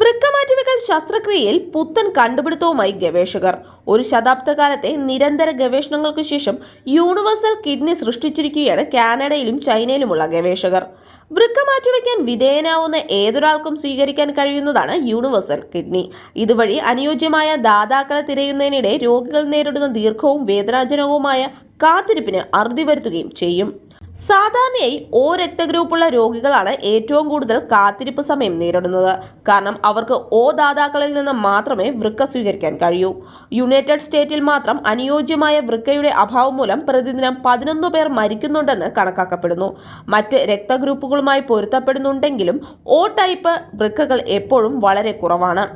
വൃക്ക മാറ്റിവെക്കൽ ശസ്ത്രക്രിയയിൽ പുത്തൻ കണ്ടുപിടുത്തവുമായി ഗവേഷകർ. ഒരു ശതാബ്ദകാലത്തെ നിരന്തര ഗവേഷണങ്ങൾക്ക് ശേഷം യൂണിവേഴ്സൽ കിഡ്നി സൃഷ്ടിച്ചിരിക്കുകയാണ് കാനഡയിലും ചൈനയിലുമുള്ള ഗവേഷകർ. വൃക്ക മാറ്റിവെക്കാൻ വിധേയനാവുന്ന ഏതൊരാൾക്കും സ്വീകരിക്കാൻ കഴിയുന്നതാണ് യൂണിവേഴ്സൽ കിഡ്നി. ഇതുവഴി അനുയോജ്യമായ ദാതാക്കളെ തിരയുന്നതിനിടെ രോഗികൾ നേരിടുന്ന ദീർഘവും വേദനാജനകവുമായ കാത്തിരിപ്പിന് അറുതി വരുത്തുകയും ചെയ്യും. സാധാരണയായി ഓ രക്തഗ്രൂപ്പുള്ള രോഗികളാണ് ഏറ്റവും കൂടുതൽ കാത്തിരിപ്പ് സമയം നേരിടുന്നത്. കാരണം അവർക്ക് ഓ ദാതാക്കളിൽ നിന്ന് മാത്രമേ വൃക്ക സ്വീകരിക്കാൻ കഴിയൂ. യുണൈറ്റഡ് സ്റ്റേറ്റിൽ മാത്രം അനുയോജ്യമായ വൃക്കയുടെ അഭാവം മൂലം പ്രതിദിനം പതിനൊന്ന് പേർ മരിക്കുന്നുണ്ടെന്ന് കണക്കാക്കപ്പെടുന്നു. മറ്റ് രക്തഗ്രൂപ്പുകളുമായി പൊരുത്തപ്പെടുന്നുണ്ടെങ്കിലും ഓ ടൈപ്പ് വൃക്കകൾ എപ്പോഴും വളരെ കുറവാണ്.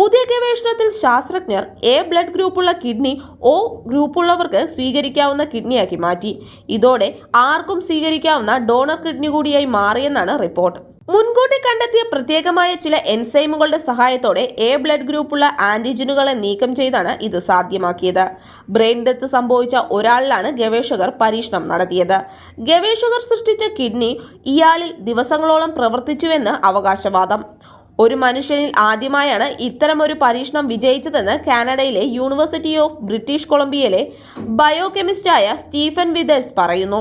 പുതിയ ഗവേഷണത്തിൽ ശാസ്ത്രജ്ഞർ എ ബ്ലഡ് ഗ്രൂപ്പുള്ള കിഡ്നി ഒ ഗ്രൂപ്പുള്ളവർക്ക് സ്വീകരിക്കാവുന്ന കിഡ്നിയാക്കി മാറ്റി. ഇതോടെ ആർക്കും സ്വീകരിക്കാവുന്ന ഡോണർ കിഡ്നി കൂടിയായി മാറിയെന്നാണ് റിപ്പോർട്ട് മുൻകൂട്ടി കണ്ടെത്തിയ പ്രത്യേകമായ ചില എൻസൈമുകളുടെ സഹായത്തോടെ എ ബ്ലഡ് ഗ്രൂപ്പുള്ള ആന്റിജനുകളെ നീക്കം ചെയ്താണ് ഇത് സാധ്യമാക്കിയത്. ബ്രെയിൻ ഡെത്ത് സംഭവിച്ച ഒരാളിലാണ് ഗവേഷകർ പരീക്ഷണം നടത്തിയത്. ഗവേഷകർ സൃഷ്ടിച്ച കിഡ്നി ഇയാളിൽ ദിവസങ്ങളോളം പ്രവർത്തിച്ചുവെന്ന് അവകാശവാദം. ഒരു മനുഷ്യനിൽ ആദ്യമായാണ് ഇത്തരമൊരു പരീക്ഷണം വിജയിച്ചതെന്ന് കാനഡയിലെ യൂണിവേഴ്സിറ്റി ഓഫ് ബ്രിട്ടീഷ് കൊളംബിയയിലെ ബയോകെമിസ്റ്റായ സ്റ്റീഫൻ വിദേഴ്സ് പറയുന്നു.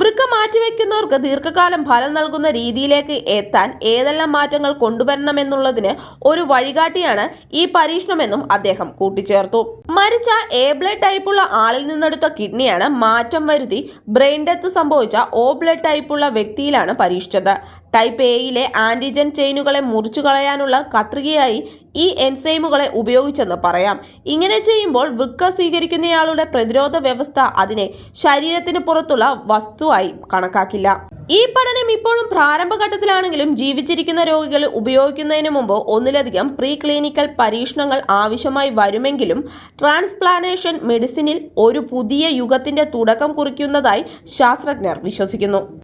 വൃക്ക മാറ്റിവെക്കുന്നവർക്ക് ദീർഘകാലം ഫലം നൽകുന്ന രീതിയിലേക്ക് എത്താൻ ഏതെല്ലാം മാറ്റങ്ങൾ കൊണ്ടുവരണമെന്നുള്ളതിന് ഒരു വഴികാട്ടിയാണ് ഈ പരീക്ഷണമെന്നും അദ്ദേഹം കൂട്ടിച്ചേർത്തു. മരിച്ച എ ബ്ലഡ് ടൈപ്പുള്ള ആളിൽ നിന്നെടുത്ത കിഡ്നിയാണ് മാറ്റം വരുത്തി ബ്രെയിൻ ഡെത്ത് സംഭവിച്ച ഓ ബ്ലഡ് ടൈപ്പുള്ള വ്യക്തിയിലാണ് പരീക്ഷിച്ചത്. ടൈപ്പ് എയിലെ ആന്റിജൻ ചെയിനുകളെ മുറിച്ചു കളയാനുള്ള കത്രികയായി ഈ എൻസൈമുകളെ ഉപയോഗിച്ചെന്ന് പറയാം. ഇങ്ങനെ ചെയ്യുമ്പോൾ വൃക്ക സ്വീകരിക്കുന്നയാളുടെ പ്രതിരോധ വ്യവസ്ഥ അതിനെ ശരീരത്തിന് പുറത്തുള്ള വസ്തുവായി കണക്കാക്കില്ല. ഈ പഠനം ഇപ്പോഴും പ്രാരംഭഘട്ടത്തിലാണെങ്കിലും ജീവിച്ചിരിക്കുന്ന രോഗികൾ ഉപയോഗിക്കുന്നതിന് മുമ്പ് ഒന്നിലധികം പ്രീ ക്ലിനിക്കൽ പരീക്ഷണങ്ങൾ ആവശ്യമായി വരുമെങ്കിലും ട്രാൻസ്പ്ലാന്റേഷൻ മെഡിസിനിൽ ഒരു പുതിയ യുഗത്തിന്റെ തുടക്കം കുറിക്കുന്നതായി ശാസ്ത്രജ്ഞർ വിശ്വസിക്കുന്നു.